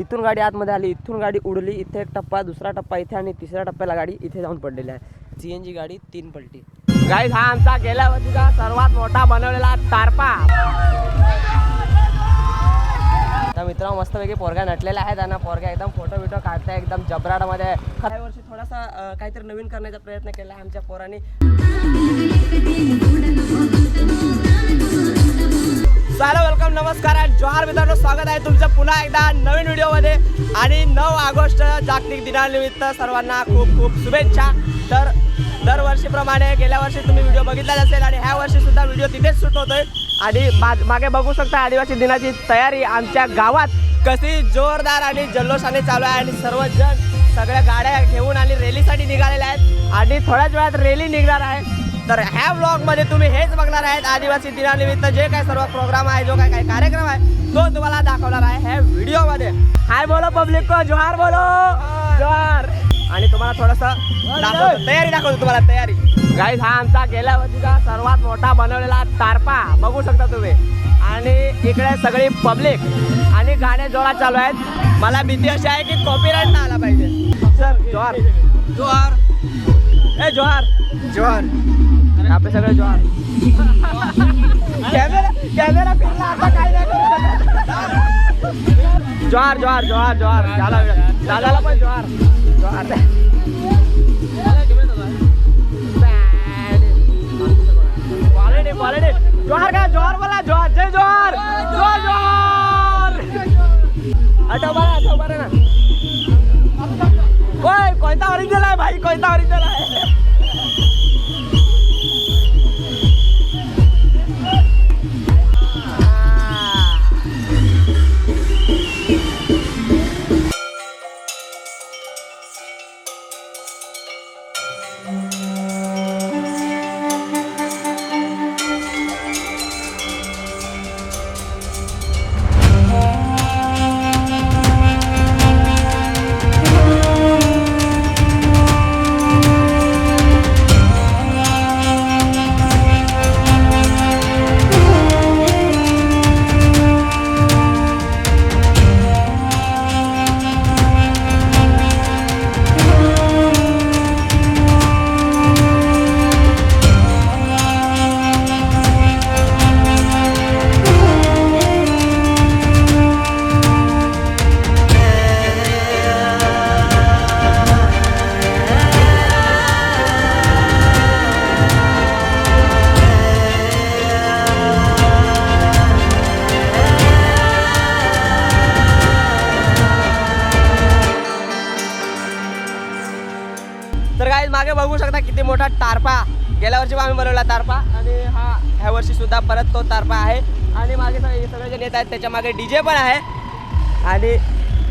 इथून गाडी आतमध्ये आली इथून गाडी उडली इथे एक टप्पा दुसरा टप्पा इथे आणि तिसऱ्या टप्प्याला गाडी इथे जाऊन पडलेली आहे. सी एन जी गाडी तीन पलटी. गाईज हा आमचा गेल्या वर्षीचा सर्वात मोठा बनवलेला तारपा. तर मित्र मस्तपैकी पोरगा नटलेला आहे त्यांना पोरगा एकदम फोटो बिटो काढताय एकदम जबराडमध्ये. काही वर्षी थोडासा काहीतरी नवीन करण्याचा प्रयत्न केला आहे आमच्या पोरांनी. चालो वेलकम नमस्कार आणि जोहार मित्रांनो स्वागत आहे तुमचं पुन्हा एकदा नवीन व्हिडिओमध्ये. आणि नऊ ऑगस्ट जागतिक दिनानिमित्त सर्वांना खूप खूप शुभेच्छा. तर दरवर्षीप्रमाणे गेल्या वर्षी तुम्ही व्हिडिओ बघितलाच असेल आणि ह्या वर्षी सुद्धा व्हिडिओ तिथेच शूट होतोय. आणि मा- मागे बघू शकता आदिवासी दिनाची तयारी आमच्या गावात कशी जोरदार आणि जल्लोषाने चालू आहे. आणि सर्वजण सगळ्या गाड्या घेऊन आणि रॅलीसाठी निघालेल्या आहेत. आणि थोड्याच वेळात रॅली निघणार आहे. तर ह्या ब्लॉगमध्ये तुम्ही हेच बघणार आहेत आदिवासी दिनानिमित्त जे काय सर्व प्रोग्राम आहे जो काय काय कार्यक्रम आहे तो तुम्हाला दाखवणार आहे ह्या व्हिडिओमध्ये हाय बोलो पब्लिक को जोहार बोलो. जोहार. आणि तुम्हाला थोडस दाखवतो तयारी दाखवतो तुम्हाला तयारी. गाईज हा आमचा गेल्या वर्षीचा सर्वात मोठा बनवलेला तारपा बघू शकता तुम्ही. आणि इकडे सगळी पब्लिक आणि गाणे जोरात चालू आहेत. मला भीती अशी आहे की कॉपीराईट ना आला पाहिजे. सर जोहार. जोहार. ए जोहार. जोहार. आपले सगळे जोहार कॅमेरा कॅमेरा फिरला आता काय नाही करू शकत. जोहार जोहार जोहार जोहार झाला वेळ. दादाला पण जोहार जोहार क्वालिटी क्वालिटी जोहार का जोहार बोला जोहार जय जोहार जोहार जोहार आठव बरं आठव बरं ना। होय कोणता ओरिजिनल आहे भाई कोणता ओरिजिनल मोठा तारपा. गेल्या वर्षी पण आम्ही बनवला तारपा. आणि हा ह्या वर्षी सुद्धा परत तो तारपा आहे. आणि मागे सगळे सगळे जे नेत आहेत त्याच्यामागे डीजे पण आहे. आणि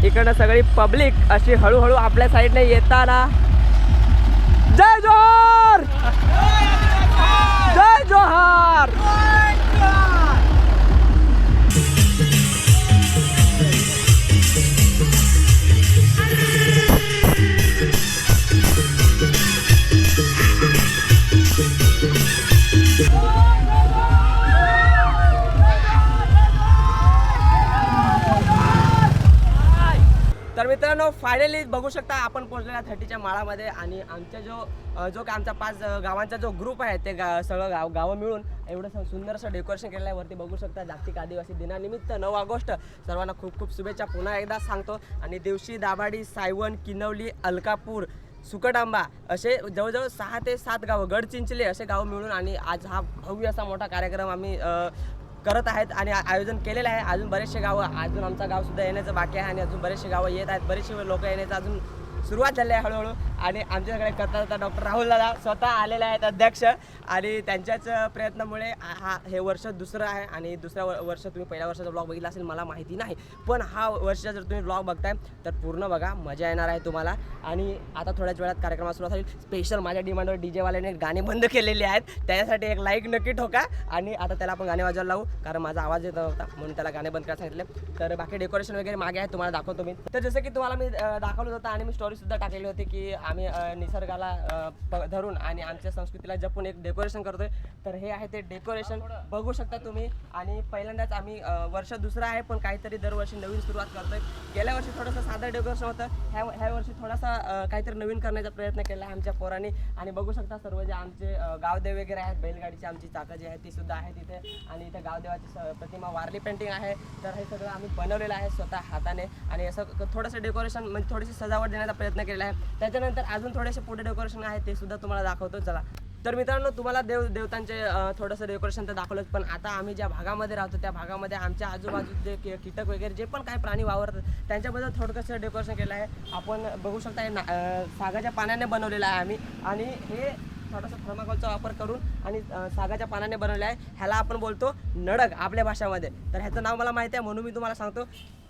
इकडनं सगळी पब्लिक अशी हळूहळू आपल्या साईडने येताना फायनली बघू शकता आपण पोहोचलेला थर्टीच्या माळामध्ये आणि आमच्या जो जो काय आमचा पाच गावांचा जो ग्रुप आहे ते गा सगळं गाव गावं मिळून एवढं सुंदरसं सुंदर असं डेकोरेशन केलं आहे. वरती बघू शकता जागतिक आदिवासी दिनानिमित्त नऊ ऑगस्ट. सर्वांना खूप खूप शुभेच्छा. पुन्हा एकदा सांगतो. आणि दिवशी दाभाडी सायवन किनवली अलकापूर सुकडांबा असे जवळजवळ सहा ते सात गावं गडचिंचले असे गावं मिळून आणि आज हा भव्य असा मोठा कार्यक्रम आम्ही करत आहेत आणि आयोजन केलेलं आहे. अजून बरेचसे गावं अजून आमचा गावसुद्धा येण्याचं बाकी आहे आणि अजून बरेचसे गावं येत आहेत. बरेचसे लोक येण्याचं अजून सुरुवात झाली आहे हळूहळू. आणि आमच्याकडे करता करता डॉक्टर राहुल दादा स्वतः आलेले आहेत अध्यक्ष. आणि त्यांच्याच प्रयत्नामुळे हा हे वर्ष दुसरं आहे. आणि दुसऱ्या व- वर्ष तुम्ही पहिल्या वर्षाचा ब्लॉग बघितला असेल मला माहिती नाही. पण हा वर्ष जर तुम्ही ब्लॉग बघताय तर पूर्ण बघा. मजा येणार आहे तुम्हाला. आणि आता थोड्याच वेळात कार्यक्रमात सुरुवात होईल. स्पेशल माझ्या डिमांडवर डी जेवाल्याने गाणे बंद केलेले आहेत. त्याच्यासाठी एक लाईक नक्की ठोका. आणि आता त्याला आपण गाणे वाजवायला लावू. कारण माझा आवाज येत नव्हता म्हणून त्याला गाणे बंद करायला सांगितले. तर बाकी डेकोरेशन वगैरे मागे आहे तुम्हाला दाखवतो मी. तर जसं की तुम्हाला मी दाखवलं होतं आणि मी स्टोरी स्टोरी सुद्धा टाकलेली होती की आम्ही अ, निसर्गाला अ, प- धरून आणि आमच्या संस्कृतीला जपून एक डेकोरेशन करतोय. तर हे आहे ते डेकोरेशन बघू शकता तुम्ही. आणि पहिल्यांदाच आम्ही अ, वर्ष दुसरं आहे पण काहीतरी दरवर्षी नवीन सुरुवात करतोय. गेल्या वर्षी थोडंसं साधं डेकोरेशन होतं. ह्या ह्या वर्षी थोडासा अ, काहीतरी नवीन करण्याचा प्रयत्न केला आहे आमच्या पोरांनी. आणि बघू शकता सर्व जे आमचे अ, गावदेव वगैरे आहेत बैलगाडीची आमची चाकं जी आहेत ती सुद्धा आहे तिथे आणि इथे गावदेवाची स- प्रतिमा वारली पेंटिंग आहे. तर हे सगळं आम्ही बनवलेलं आहे स्वतः हाताने. आणि असं क- थोडंसं डेकोरेशन म्हणजे थोडीशी सजावट देण्याचा प्रयत्न केलेला आहे. त्याच्यानंतर अजून थोडेसे पुढे डेकोरेशन आहे ते सुद्धा तुम्हाला दाखवतो. चला. तर मित्रांनो तुम्हाला देव देवतांचे थोडंसं डेकोरेशन तर दाखवलंच पण आता आम्ही ज्या भागामध्ये राहतो त्या भागामध्ये आमच्या आजूबाजू जे कि- कीटक वगैरे जे पण काही प्राणी वावरतात त्यांच्याबद्दल थोडंसं डेकोरेशन केलं आहे. आपण बघू शकता हे ना- सागाच्या पाण्याने बनवलेलं आहे आम्ही. आणि हे थोडासा थर्माकोलचा वापर करून आणि सागाच्या पानाने बनवले आहे. ह्याला आपण बोलतो नडग आपल्या भाषामध्ये. तर ह्याचं नाव मला माहिती आहे म्हणून मी तुम्हाला सांगतो.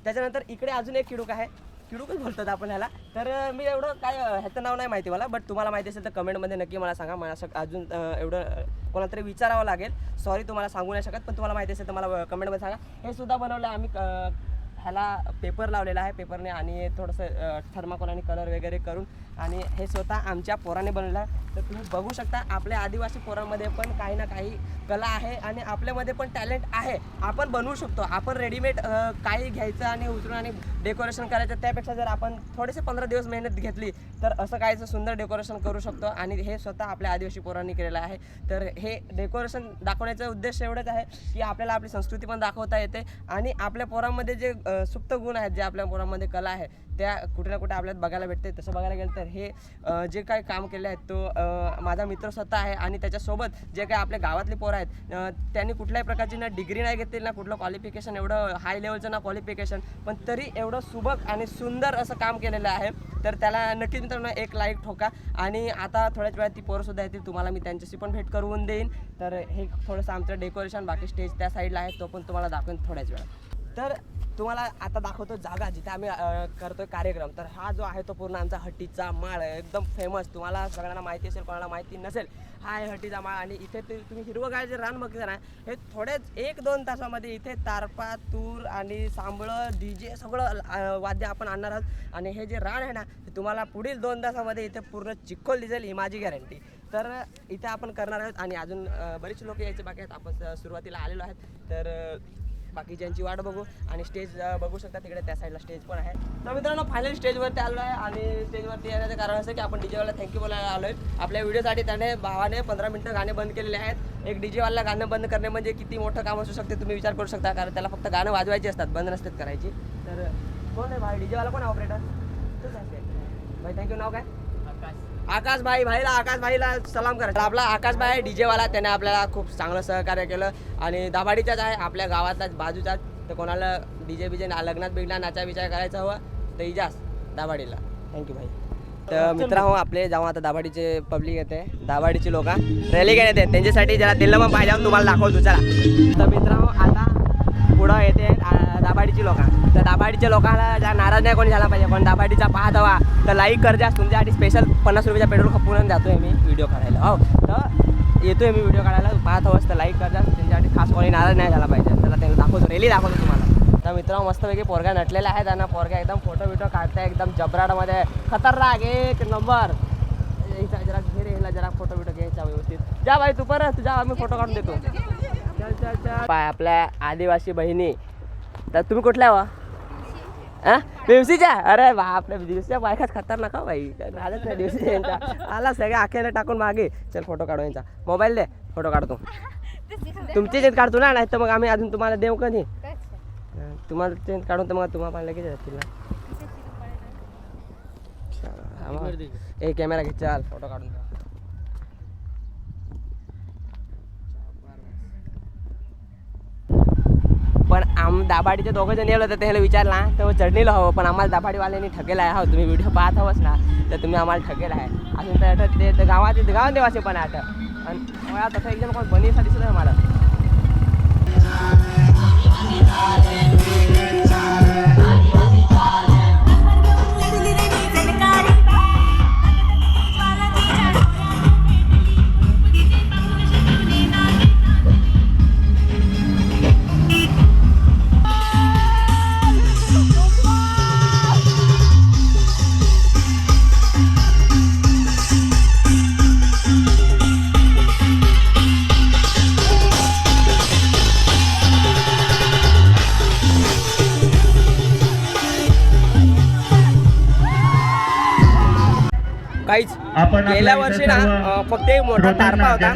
त्याच्यानंतर इकडे अजून एक किडूक आहे. किडूकच बोलतात आपण ह्याला तर मी एवढं काय ह्याचं नाव नाही माहिती मला बट तुम्हाला माहिती असेल तर कमेंटमध्ये नक्की मला सांगा. मला असं अजून एवढं अ, कोणाला तरी विचारावं लागेल. सॉरी तुम्हाला सांगू नाही शकत पण तुम्हाला माहिती असेल तर मला कमेंटमध्ये सांगा. हे सुद्धा बनवलं आम्ही ह्याला पेपर लावलेला आहे पेपरने आणि थोडंसं थर्माकोल आणि कलर वगैरे करून आणि हे स्वतः आमच्या पोराने बनलं आहे. तर तुम्ही बघू शकता आपल्या आदिवासी पोरांमध्ये पण काही ना काही कला आहे आणि आपल्यामध्ये पण टॅलेंट आहे. आपण बनवू शकतो. आपण रेडीमेड काही घ्यायचं आणि उचलून आणि डेकोरेशन करायचं त्यापेक्षा जर आपण थोडेसे पंधरा दिवस मेहनत घेतली तर असं काहीचं सुंदर डेकोरेशन करू शकतो आणि हे स्वतः आपल्या आदिवासी पोरांनी केलेलं आहे. तर हे डेकोरेशन दाखवण्याचा उद्देश एवढंच आहे की आपल्याला आपली संस्कृती पण दाखवता येते आणि आपल्या पोरांमध्ये जे सुप्त गुण आहेत जे आपल्या पोरांमध्ये कला आहे त्या कुठे ना कुठे आपल्याला बघायला भेटते. तसं बघायला गेलं तर हे जे काही काम केले आहेत तो माझा मित्र स्वतः आहे आणि त्याच्यासोबत जे काही आपल्या गावातले पोरं आहेत त्यांनी कुठल्याही प्रकारची ना डिग्री नाही घेतली ना कुठलं क्वालिफिकेशन एवढं हाय लेवलचं ना क्वालिफिकेशन पण तरी एवढं सुबक आणि सुंदर असं काम केलेलं आहे. तर त्याला नक्कीच मित्रांनो एक लाईक ठोका. आणि आता थोड्याच वेळात ती पोरंसुद्धा येतील तुम्हाला मी त्यांच्याशी पण भेट करून देईन. तर हे थोडंसं आमचं डेकोरेशन बाकी स्टेज त्या साईडला आहे तो पण तुम्हाला दाखवेन थोड्याच वेळात. तर तुम्हाला आता दाखवतो जागा जिथे आम्ही करतोय कार्यक्रम. तर हा जो आहे तो पूर्ण आमचा हट्टीचा माळ आहे. एकदम फेमस तुम्हाला सगळ्यांना माहिती असेल कोणाला माहिती नसेल हा आहे हट्टीचा माळ. आणि इथे ते तुम्ही हिरवगाळ जे रान बघता ना हे थोडेच एक दोन तासामध्ये इथे तारपा तूर आणि सांबळं डी जे सगळं वाद्य आपण आणणार आहोत. आणि हे जे रान आहे ना ते तुम्हाला पुढील दोन तासामध्ये इथे पूर्ण चिखोल दिसेल ही माझी गॅरंटी तर इथे आपण करणार आहोत. आणि अजून बरेच लोक यायचे बाकी आहेत. आपण सुरुवातीला आलेलो आहेत. तर बाकीच्यांची वाट बघू आणि स्टेज बघू शकता तिकडे त्या साईडला स्टेज पण आहे. तर मित्रांनो फायनल स्टेजवरती आलो आहे आणि स्टेजवरती येण्याचं कारण असं की आपण डीजेवाला थँक्यू बोलायला आलो आहे आपल्या व्हिडिओसाठी त्याने भावाने पंधरा मिनटं गाणे बंद केलेले आहेत. एक डीजेवाला गाणं बंद करणे म्हणजे किती मोठं काम असू शकते तुम्ही विचार करू शकता कारण त्याला फक्त गाणं वाजवायची असतात बंद नसतात करायची. तर कोण आहे भाई? डीजेवाला कोण ऑपरेटर तूच आहेस भाई थँक्यू नाव काय? आकाश भाई भाईला आकाश भाईला सलाम करा. तर आपला आकाश भाई आहे DJ वाला. त्याने आपल्याला खूप चांगलं सहकार्य केलं. आणि दाभाडीचाच आहे आपल्या गावातलाच बाजूचाच तर कोणाला डीजे बीजे ना लग्नात बिग्ना नाचा विचार करायचा हवा तर इजास दाभाडीला थँक्यू भाई. तर मित्रांनो आपले जेव्हा आता दाभाडीचे पब्लिक येते. दाभाडीची लोक. रॅली घेण्यात येते. त्यांच्यासाठी जरा दिलं मग पाहिजे तुम्हाला दाखवतो. चला. तर मित्रांनो आता पुढं येते. आ, दाभाडीची लोक. तर दाभाडीच्या लोकांना ज्या नाराज नाही कोणी झाला पाहिजे. पण दाभाडीचा पाहत हवा तर लाईक कर जास्त तुमच्यासाठी स्पेशल पन्नास रुपयाचा पेट्रोल खपून आहे मी व्हिडिओ काढायला. हो. तर येतो आहे मी व्हिडिओ काढायला. पाहत हवंस तर लाईक कर जास्त त्यांच्यासाठी खास कोणी नाराज नाही झाला पाहिजे. त्याला त्यांना दाखवतो. रेली दाखवतो तुम्हाला. तर मित्रांनो मस्तपैकी पोरगा नटलेला आहे त्यांना पोरगा एकदम फोटो बिटो काढताय. एकदम जबराटमध्ये खतरनाक एक नंबर जरा घेर यायला जरा फोटो बिटो घ्यायचा व्यवस्थित जा बाई तू परत. जा आम्ही फोटो काढून देतो. चल चल चल. पाय आपल्या आदिवासी बहिणी. तर तुम्ही कुठल्या वा हा? दिवशीच्या अरे बापरे दिवशीच्या बायकाच खतरनाक हा भाई राहत नाही दिवशी? यांचा आला सगळ्या आख्याने टाकून मागे. चल फोटो काढू यांचा मोबाईल दे फोटो काढतो. तुमचे जे काढतो ना नाही तर मग आम्ही अजून तुम्हाला देऊ कधी? तुम्हाला ते काढून तर मग तुम्हाला लगेच येतील ना हा. ए कॅमेरा घे चाल फोटो काढून दाभाडीचे दोघं जण येलो होते त्याला विचारला तर चढणीला हवं पण आम्हाला दाभाडीवाल्यांनी ठकेला आहे. हो तुम्ही व्हिडिओ पाहत हवंच ना तर तुम्ही आम्हाला ठकेला आहे. अजून तर आठवत ते तर गावात गावात देवाचे पण आठ आणि मला तसं एकदम कोण बनीसा दिसत आहे मला. गेल्या वर्षी ना फक्त एक मोठा तारपा होता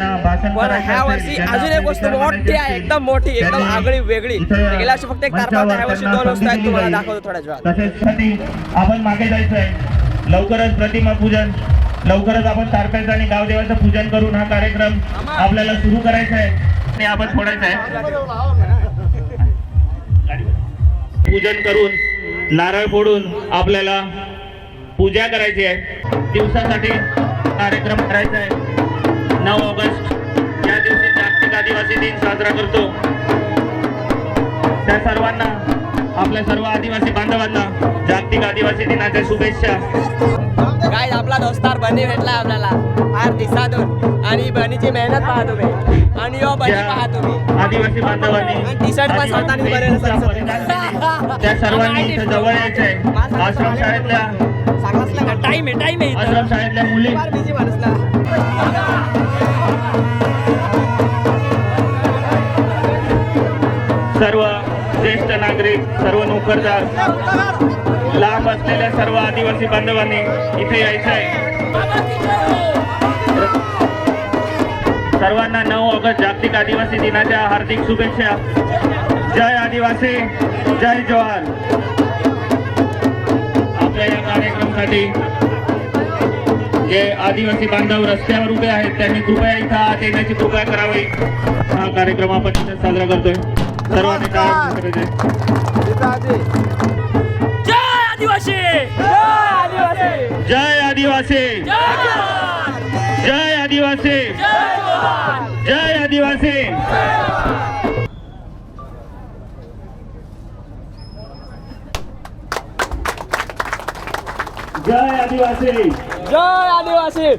पण ह्या वर्षी अजून एक वस्तू मोठी आहे एकदम मोठी एकदम आगळी वेगळी. गेल्या वर्षी फक्त एक तारपा होता ह्या वर्षी दोन वस्तू आहेत तुम्हाला दाखवतो थोड्याच वेळात. तसेच साठी आपण मागे जायचं आहे लवकरच प्रतिमा पूजन. लवकरच आपण तारपेचं आणि गावदेवाचं पूजन करून हा कार्यक्रम आपल्याला सुरू करायचा आहे आणि आपण फोडायचा आहे पूजन करून नारळ फोडून आपल्याला पूजा करायची आहे. दिवसासाठी कार्यक्रम करायचा आहे. नऊ ऑगस्ट या दिवशी जागतिक आदिवासी दिन साजरा करतो. त्या सर्वांना आपल्या सर्व आदिवासी बांधवांना जागतिक आदिवासी दिनाच्या शुभेच्छा. काय आपला दोस्तार बनी भेटला आपल्याला. फार दिवसातून आणि बनीची मेहनत पाहतो मी. आणि यो बनी ज्या पाहतो मी. आदिवासी बांधवांनी आणि टी-शर्ट पण स्वतःने केली. त्या सर्वांनी इथं जवळ यायचं आहे आश्रम शाळेतल्या सांगलास ना टाइम आहे टाइम आहे आश्रम शाळेतल्या मुली. बिझी सर्व ज्येष्ठ नागरिक सर्व नोकरदार. लांब असलेल्या सर्व आदिवासी बांधवांनी इथे यायचं आहे सर्वांना नऊ ऑगस्ट जागतिक आदिवासी दिनाच्या हार्दिक शुभेच्छा. जय आदिवासी जय जवान. आपल्या या कार्यक्रमासाठी जे आदिवासी बांधव रस्त्यावर उभे आहेत त्यांनी कृपया इथं आत येण्याची कृपया करावी. हा कार्यक्रम आपण इथे साजरा करतोय. सर्वांनी करायचे जय आदिवासी! जय आदिवासी. जय आदिवासी। जय आदिवासी। जय आदिवासी। जय आदिवासी।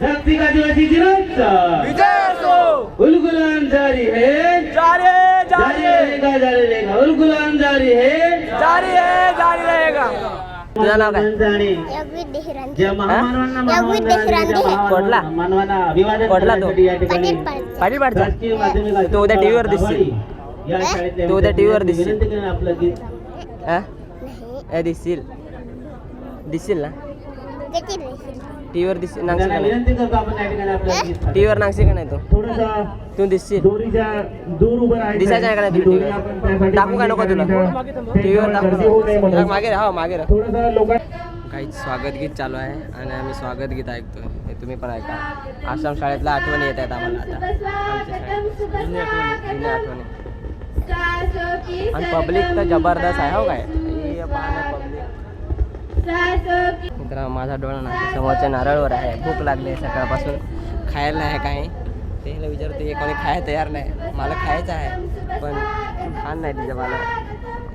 जागतिक आदिवासी दिनाचा विजय असो उलगुलान जारी है। जारी है जारी है। रहेगा जारी रहेगा। उलगुलान जारी है। जारी है जारी रहेगा। तुझं नाव काय जाणे अभिवादन कोटला तो? करण्यासाठी या ठिकाणी पाटील पाडचा तो उद्या TV वर दिसशील. दाभाडी या शाळेतल्या तो उद्या TV वर विद्यार्थ्यांनी दिसशील. विनंती करेन आपलं गीत हा? नाही. ए, दिसशील. दिसशील ना? टीव्हीवर नांगशील त्यांना का नाही. विनंती करतो आपण या ठिकाणी आपलं गीत टीव्हीवर नांगशील का नाही तू. थोडंसं तू दिसशील. दोरीच्या दूर उभं राहायचं दिसायचं आहे का नाही ही तुला दोरी आपण त्यासाठी दाखवू का नको तुला? टीव्हीवर इथं गर्दी होऊ नये दाखवू म्हणून. मागे राहा मागे राहा. थोडंसं लोकां काही स्वागत गीत चालू आहे आणि आम्ही स्वागत गीत ऐकतोय. हे तुम्ही पण ऐका. आश्रम शाळेतल्या आठवणी येत आहेत आम्हाला आता. आमच्या शाळेत. जुन्या आठवणी जुन्या आठवणी. आणि पब्लिक तर जबरदस्त आहे हो काय हे पाहणं मित्रांनो मित्र माझा डोळा ना समोरच्या नारळवर आहे. भूक लागली आहे सकाळपासून. खायला नाही काय त्याला विचारतो हे कोणी खायला तयार नाही? मला खायचं आहे. पण खाण नाही तिच्या मला.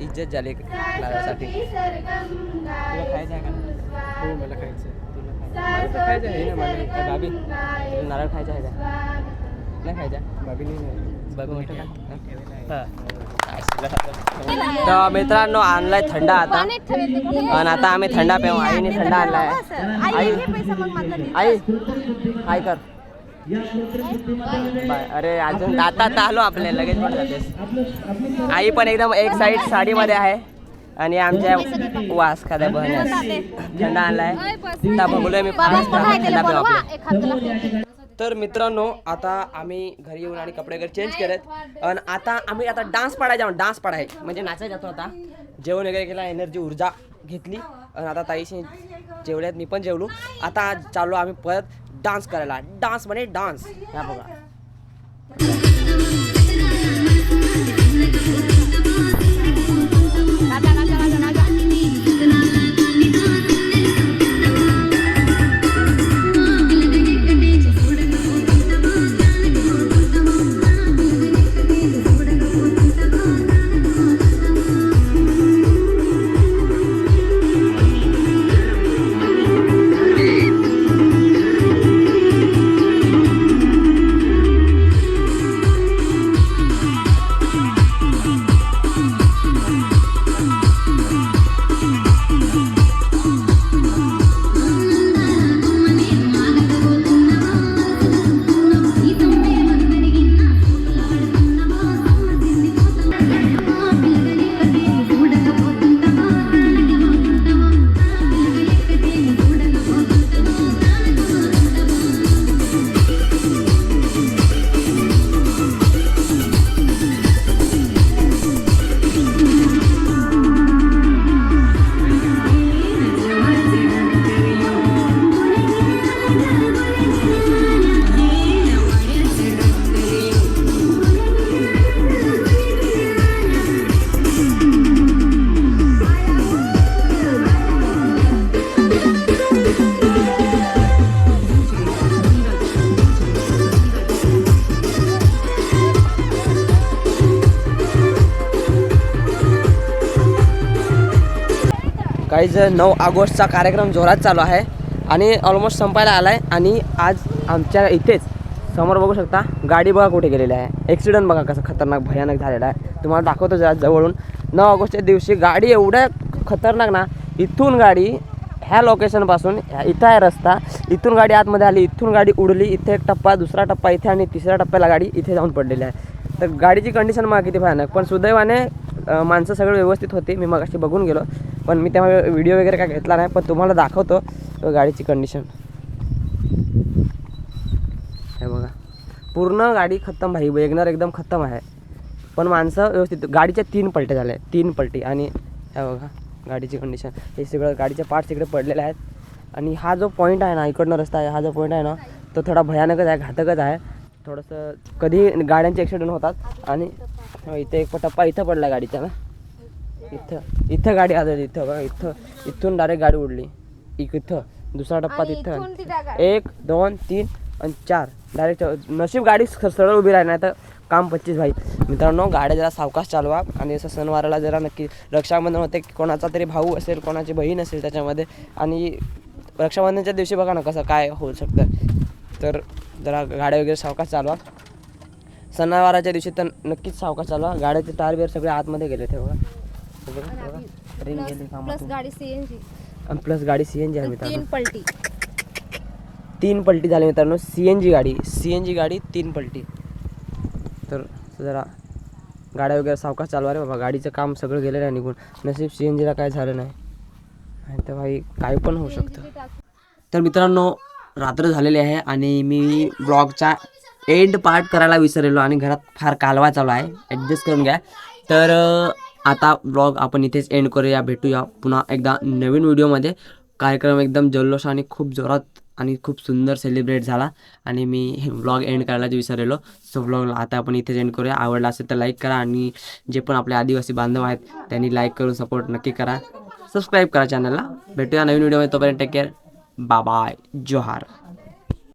इज्जत झाली नारळासाठी. तुला खायचं आहे का? हो मला खायचं तुला मला खायचं आहे. ना मला बाबी तुला नारळ खायचा आहे का? नाही खायचा. बाबी नाही बाबी मोठं का? तर मित्रांनो आणलाय थंडा आता. आणि आता आम्ही थंडा पिऊ. आईने थंडा आणलाय. आई. आई. काय कर. अरे अजून आता आलो आपले. लगेच पण जातेस. आई पण एकदम एक साईड साडीमध्ये आहे. आणि आमच्या वास खाद्या बहण्यास थंडा आणलाय. मी पाच थंडा पिऊ आपला. तर मित्रांनो आता आम्ही घरी येऊन आणि कपडे वगैरे चेंज केलेत. आणि आता आम्ही आता डान्स पाडायचा डान्स पाडाय म्हणजे नाचायला जातो आता. जेवण वगैरे केला एनर्जी ऊर्जा घेतली. आणि आता ताईशी जेवल्यात मी पण जेवलो. आता चाललो आम्ही परत डान्स करायला. डान्स म्हणे डान्स ह्या बघा. नऊ ऑगस्टचा कार्यक्रम जोरात चालू आहे आणि ऑलमोस्ट संपायला आला आहे आणि आज आमच्या इथेच समोर बघू शकता गाडी बघा कुठे गेलेली आहे. ॲक्सिडंट बघा कसं खतरनाक भयानक झालेला आहे. तुम्हाला दाखवतो जरा जवळून. नऊ ऑगस्टच्या दिवशी गाडी एवढ्या खतरनाक ना इथून गाडी ह्या लोकेशनपासून ह्या- इथं आहे रस्ता. इथून गाडी आतमध्ये आली इथून गाडी उडली इथे एक टप्पा दुसरा टप्पा इथे आणि तिसऱ्या टप्प्याला गाडी इथे जाऊन पडलेली आहे. तर गाडीची कंडिशन मला किती भयानक पण सुदैवाने माणसं सगळं व्यवस्थित होती. मी मग अशी बघून गेलो. पण मी तेव्हा व्हिडिओ वगैरे काय घेतला नाही पण तुम्हाला दाखवतो गाडीची कंडिशन हे बघा. पूर्ण गाडी खत्तम भाई वेगनर एकदम खत्तम आहे. पण माणसं व्यवस्थित गाडीच्या तीन पलट्या झाल्या तीन पलटी. आणि हे बघा गाडीची कंडिशन हे सगळं गाडीचे पार्ट्स इकडे पडलेले आहेत. आणि हा जो पॉईंट आहे ना इकडनं रस्ता आहे हा जो पॉईंट आहे ना तो थोडा भयानकच आहे घातकच आहे. थोडंसं कधी गाड्यांचे ॲक्सिडेंट होतात आणि हो, इथे एक टप्पा इथं पडला गाडीचा ना. इथं इथं गाडी आदळली इथं बघा इथं इथून डायरेक्ट गाडी उडली. इक इथं दुसरा टप्पा तिथं. एक दोन तीन आणि चार. डायरेक्ट नशीब गाडी सरळ उभी राहिली नाही तर काम पच्चीस भाई. मित्रांनो गाड्या जरा सावकाश चालवा. आणि असं सणवाराला जरा नक्की रक्षाबंधन होते कोणाचा तरी भाऊ असेल कोणाची बहीण असेल त्याच्यामध्ये. आणि रक्षाबंधनच्या दिवशी बघा ना कसं काय होऊ शकतं. तर जरा गाड्या वगैरे सावकाश चालवा. सणावाराच्या दिवशी तर नक्कीच सावकाश चालवा. गाड्याचे टायर बिअर सगळे आतमध्ये गेले ते बघा. रिंग गेली प्लस. गाडी सीएनजी आणि प्लस गाडी सी एन जी आहे मित्रांनो. तीन पलटी. तीन पलटी झाली मित्रांनो. सी एन जी गाडी. सी एन जी गाडी तीन पलटी. तर जरा गाड्या वगैरे सावकाश चालवा रे बाबा. गाडीचं काम सगळं गेलेलं आहे निघून. नशीब सी एन जीला काय झालं नाही. तर भाई काय पण होऊ शकतं. तर मित्रांनो रात्र झालेली आहे आणि मी ब्लॉगचा एंड पार्ट करायला विसरलेलो आणि घरात फार कालवा चालू आहे. ॲडजस्ट करून घ्या. तर आता ब्लॉग आपण इथेच एंड करूया भेटूया पुन्हा एकदा नवीन व्हिडिओमध्ये कार्यक्रम एकदम जल्लोष आणि खूप जोरात आणि खूप सुंदर सेलिब्रेट झाला आणि मी ब्लॉग एंड करायला विसरलेलो. सो ब्लॉग आता आपण इथेच एंड करूया. आवडला असेल तर लाईक करा आणि जे पण आपले आदिवासी बांधव आहेत त्यांनी लाईक करून सपोर्ट नक्की करा. सबस्क्राईब करा चॅनलला भेटूया नवीन व्हिडिओमध्ये तोपर्यंत टेक केअर बाय जोहार